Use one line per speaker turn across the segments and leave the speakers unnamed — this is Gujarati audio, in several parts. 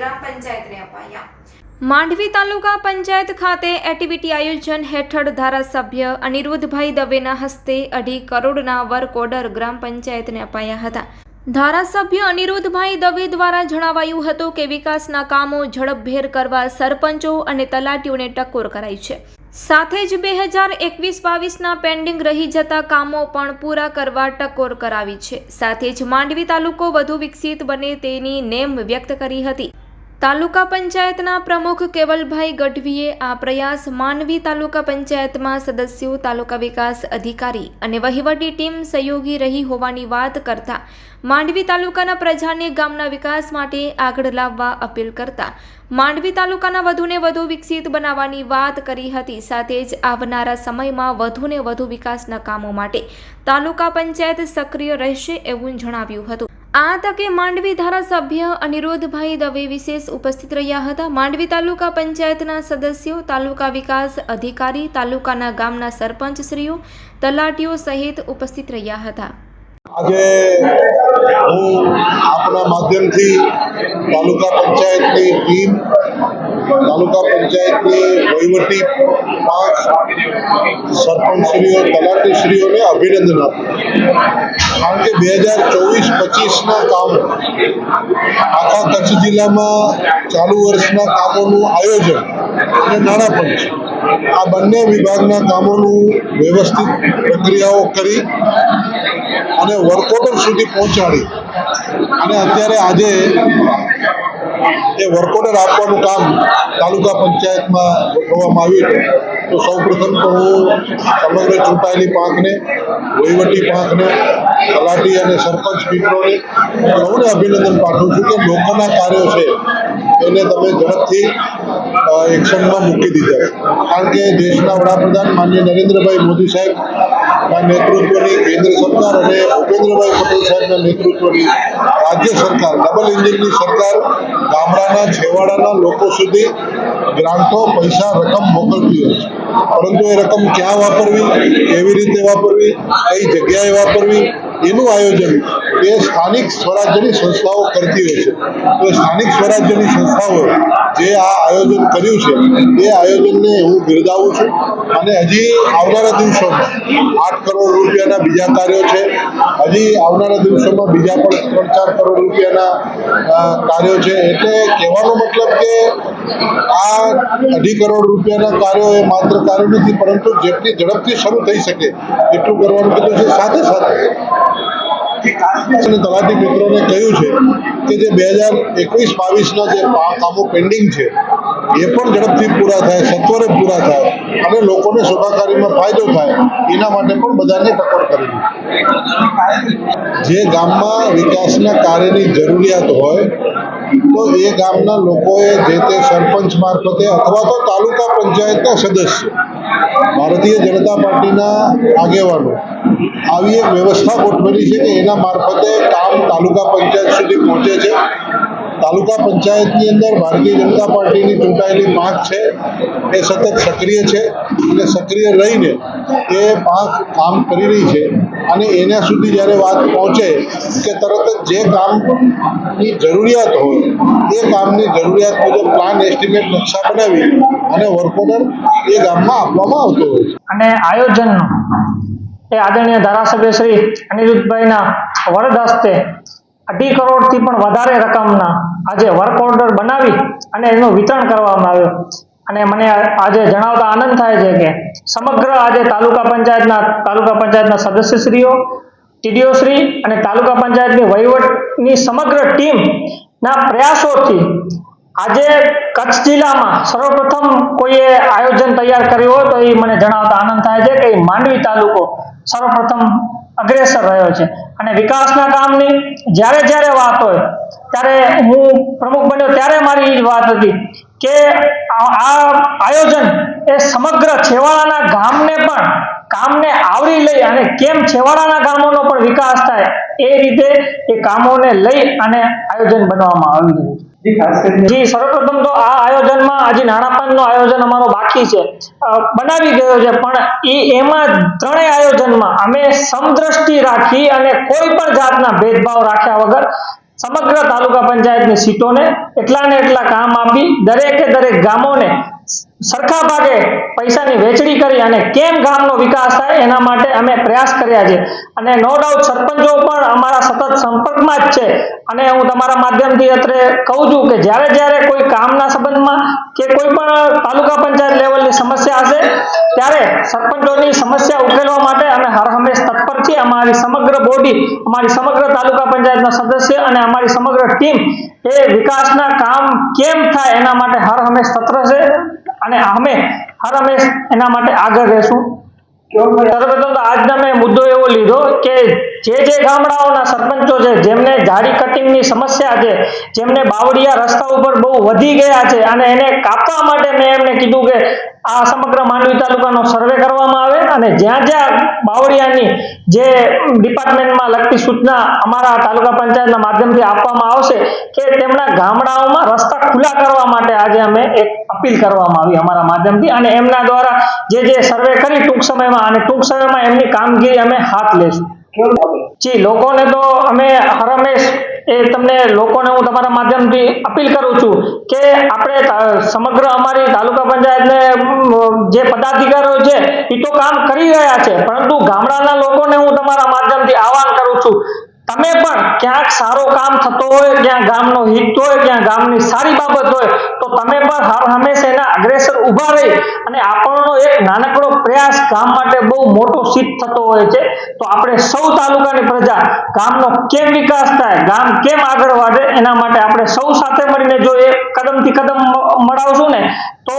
ગ્રામ પંચાયતને અપાયા
માંડવી તાલુકા પંચાયત ખાતે એક્ટિવિટી આયોજન હેઠળ ધારાસભ્ય અનિરુદ્ધભાઈ દવેના હસ્તે અઢી કરોડના વર્ક ઓર્ડર ગ્રામ પંચાયતને અપાયા હતા. ધારાસભ્ય અનિરુદ્ધભાઈ દવે દ્વારા જણાવાયું હતું કે વિકાસના કામો ઝડપભેર કરવા સરપંચો અને તલાટીઓને ટકોર કરાઈ છે. સાથે જ બે હજાર એકવીસ બાવીસના પેન્ડિંગ રહી જતા કામો પણ પૂરા કરવા ટકોર કરાવી છે. સાથે જ માંડવી તાલુકો વધુ વિકસિત બને તેની નેમ વ્યક્ત કરી હતી. તાલુકા પંચાયતના પ્રમુખ કેવલભાઈ ગઢવીએ આ પ્રયાસ માનવી તાલુકા પંચાયતમાં સદસ્યો, તાલુકા વિકાસ અધિકારી અને વહીવટી ટીમ સહયોગી રહી હોવાની વાત કરતા માંડવી તાલુકાના પ્રજાને ગામના વિકાસ માટે આગળ લાવવા અપીલ કરતા માંડવી તાલુકાના વધુને વધુ વિકસિત બનાવવાની વાત કરી હતી. સાથે જ આવનારા સમયમાં વધુને વધુ વિકાસના કામો માટે તાલુકા પંચાયત સક્રિય રહેશે એવું જણાવ્યું હતું. આ તકે માંડવી ધારાસભ્ય અનિરોધભાઈ દવે વિશેષ ઉપસ્થિત રહ્યા હતા. માંડવી તાલુકા પંચાયતના સદસ્યો, તાલુકા વિકાસ અધિકારી, તાલુકાના ગામના સરપંચશ્રીઓ, તલાટીઓ સહિત ઉપસ્થિત રહ્યા હતા.
આજે હું આપના માધ્યમથી તાલુકા પંચાયતની ટીમ તાલુકા પંચાયતની વહીવટી પાંચ સરપંચશ્રીઓ તલાટીશ્રીઓને અભિનંદન આપું કારણ કે બે હજાર ચોવીસ પચીસના કામ આખા કચ્છ જિલ્લામાં ચાલુ વર્ષના કામોનું આયોજન અને નાણાં પંચ આ બંને વિભાગના કામોનું વ્યવસ્થિત પ્રક્રિયાઓ કરી અને વર્કઆઉટર સુધી પહોંચાડી. અને અત્યારે આજે એ વર્કઆઉટર આપવાનું કામ તાલુકા પંચાયતમાં ગોઠવવામાં આવ્યું હતું તો સૌપ્રથમ તો હું સમગ્ર ચૂંટાયેલી પાંખને, વહીવટી પાંખને, તલાટી અને સરપંચ મિત્રોને સૌને અભિનંદન પાઠવું છું કે લોકોના કાર્યો છે એને તમે ઝડપથી એક્શનમાં મૂકી દીધા કારણ કે દેશના વડાપ્રધાન માન્ય નરેન્દ્રભાઈ મોદી સાહેબના નેતૃત્વની કેન્દ્ર સરકાર અને ભૂપેન્દ્રભાઈ પટેલ સાહેબના નેતૃત્વની રાજ્ય સરકાર, ડબલ એન્જિનની સરકાર ગામડાના, છેવાડાના લોકો સુધી ગ્રાન્ટો, પૈસા, રકમ મોકલતી હોય છે. પરંતુ એ રકમ ક્યાં વાપરવી? કેવી રીતે વાપરવી કઈ જગ્યાએ વાપરવી એનું આયોજન એ સ્થાનિક સ્વરાજ્યની સંસ્થાઓ કરતી હોય છે. તો સ્થાનિક સ્વરાજ્યની સંસ્થાઓ જે આ આયોજન કર્યું છે, એ આયોજનને હું બિરદાવું છું અને હજી આવનારા દિવસોમાં આઠ કરોડ રૂપિયાના બીજા કાર્યો છે. હજી આવનારા દિવસોમાં બીજા પણ ત્રણ ચાર કરોડ રૂપિયાના કાર્યો છે. એટલે કહેવાનો મતલબ કે આ અઢી કરોડ રૂપિયાના કાર્યો એ માત્ર કાર્યો નથી, પરંતુ જેટલી ઝડપથી શરૂ થઈ શકે એટલું કરવાનું કીધું છે. સાથે સાથે અને તલાટી મિત્રોને કહ્યું છે કે જે બે હજાર એકવીસ બાવીસના જે કામો પેન્ડિંગ છે, એ પણ ઝડપથી પૂરા થાય, સત્વરે પૂરા થાય અને લોકોને સુખાકારીમાં ફાયદો થાય, એના માટે પણ બધાને ટકોર કરી જે ગામમાં વિકાસના કાર્યની જરૂરિયાત હોય તો એ ગામના લોકોએ જે તે સરપંચ મારફતે અથવા તો તાલુકા પંચાયતના સદસ્ય, ભારતીય જનતા પાર્ટીના આગેવાનો આવી એક વ્યવસ્થા ગોઠવેલી છે કે એના મારફતે કામ તાલુકા પંચાયત સુધી પહોંચે છે. તાલુકા પંચાયતની અંદર ભારતીય જનતા પાર્ટીની ચૂંટાયેલી પાંખ છે. એ સતત સક્રિય છે અને સક્રિય રહીને એ પાંખ કામ કરી રહી છે. અને એના સુધી જ્યારે વાત પહોંચે કે તરત જ જે કામની જરૂરિયાત હોય, એ કામની જરૂરિયાત મુજબ પ્લાન એસ્ટિમેટ નકશા બનાવી અને વર્ક ઓર્ડર એ ગામમાં આપવામાં આવતો હોય છે.
અને આયોજનનો એ આદરણીય ધારાસભ્ય શ્રી અનિરુદ્ધભાઈના વરદ હસ્તે અઢી કરોડથી પણ વધારે રકમના આજે વર્ક ઓર્ડર બનાવી અને એનું વિતરણ કરવામાં આવ્યું. અને મને આજે જણાવતા આનંદ થાય છે કે સમગ્ર આજે તાલુકા પંચાયતના તાલુકા પંચાયતના સદસ્યશ્રીઓ ટીડીઓશ્રી અને તાલુકા પંચાયતની વહીવટની સમગ્ર ટીમના પ્રયાસોથી આજે કચ્છ જિલ્લામાં સર્વપ્રથમ કોઈએ આયોજન તૈયાર કર્યું હોય તો એ મને જણાવતા આનંદ થાય છે કે માંડવી તાલુકો સર્વપ્રથમ અગ્રેસર રહ્યો છે. અને વિકાસના કામની જ્યારે જ્યારે વાત હોય, ત્યારે હું પ્રમુખ બન્યો ત્યારે મારી એ વાત હતી કે આ આયોજન એ સમગ્ર છેવાડાના ગામને પણ કામને આવરી લઈ અને કેમ છેવાડાના ગામોનો પણ વિકાસ થાય એ રીતે એ કામોને લઈ અને આયોજન બનાવવામાં આવી રહ્યું છે. જી સર્વપ્રથમ તો આ આયોજનમાં હજી નાણાપંચનું આયોજન અમારો બાકી છે. બનાવી ગયો છે પણ એ એમાં ત્રણેય આયોજનમાં અમે સમદ્રષ્ટિ રાખી અને કોઈ પણ જાતના ભેદભાવ રાખ્યા વગર સમગ્ર તાલુકા પંચાયતની સીટોને એટલા ને એટલા કામ આપી દરેકે દરેક ગામોને સરખા ભાગે પૈસાની વેચણી કરી અને કેમ ગામનો વિકાસ થાય એના માટે અમે પ્રયાસ કર્યા છે. અને નો ડાઉટ સરપંચો પણ અમારા સતત સંપર્કમાં જ છે. અને હું તમારા માધ્યમથી અત્રે કહું છું કે જ્યારે જ્યારે કોઈ કામના સંબંધમાં કે કોઈ પણ તાલુકા પંચાયત લેવલની સમસ્યા હશે, ત્યારે સરપંચોની સમસ્યા ઉકેલવા માટે અમે હર હંમેશ તત્પર છીએ. અમારી સમગ્ર બોડી, અમારી સમગ્ર તાલુકા પંચાયતના સદસ્ય અને અમારી સમગ્ર ટીમ એ વિકાસના કામ કેમ થાય એના માટે હર હંમેશ તત્પર છે. અને અમે હર હંમેશ એના માટે આગળ રહેશું. સર્વપ્રથમ તો આજનો મેં મુદ્દો એવો લીધો કે જે જે ગામડાઓના સરપંચો છે જેમને ઝાડી કટિંગની સમસ્યા છે જેમને બાવળિયા રસ્તા ઉપર બહુ વધી ગયા છે અને એને કાપવા માટે મેં એમને કીધું કે આ સમગ્ર માંડવી તાલુકાનો સર્વે કરવામાં આવે અને જ્યાં જ્યાં બાવળિયાની જે ડિપાર્ટમેન્ટમાં લગતી સૂચના અમારા તાલુકા પંચાયતના માધ્યમથી આપવામાં આવશે કે તેમના ગામડાઓમાં રસ્તા ખુલ્લા કરવા માટે આજે અમે એક અપીલ કરવામાં આવી અમારા માધ્યમથી અને એમના દ્વારા જે જે સર્વે કરી ટૂંક સમયમાં અને ટૂંક સમયમાં એમની કામગીરી અમે હાથ લેશું. જી લોકોને તો અમે હરમેશ એ તમને લોકોને હું તમારા માધ્યમથી અપીલ કરું છું કે આપણે સમગ્ર અમારી તાલુકા પંચાયતને જે પદાધિકારીઓ છે એ તો કામ કરી રહ્યા છે. પરંતુ ગામડાના લોકોને હું તમારા માધ્યમથી આહવાન કરું છું તમે પણ ક્યાંક સારો કામ થતો હોય ક્યાં ગામનો હિત હોય ક્યાં ગામની સારી બાબત હોય, તો તમે પણ હર હંમેશા એના અગ્રેસર ઊભા રહી અને આપણનો એક નાનકડો પ્રયાસ ગામ માટે બહુ મોટો સિદ્ધ થતો હોય છે. તો આપણે સૌ તાલુકાની પ્રજા ગામનો કેમ વિકાસ થાય, ગામ કેમ આગળ વધે, એના માટે આપણે સૌ સાથે મળીને જો એ કદમથી કદમ મળાવશું ને, તો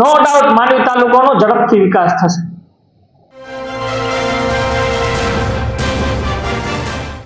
નો ડાઉટ માંડવી તાલુકાનો ઝડપથી વિકાસ થશે.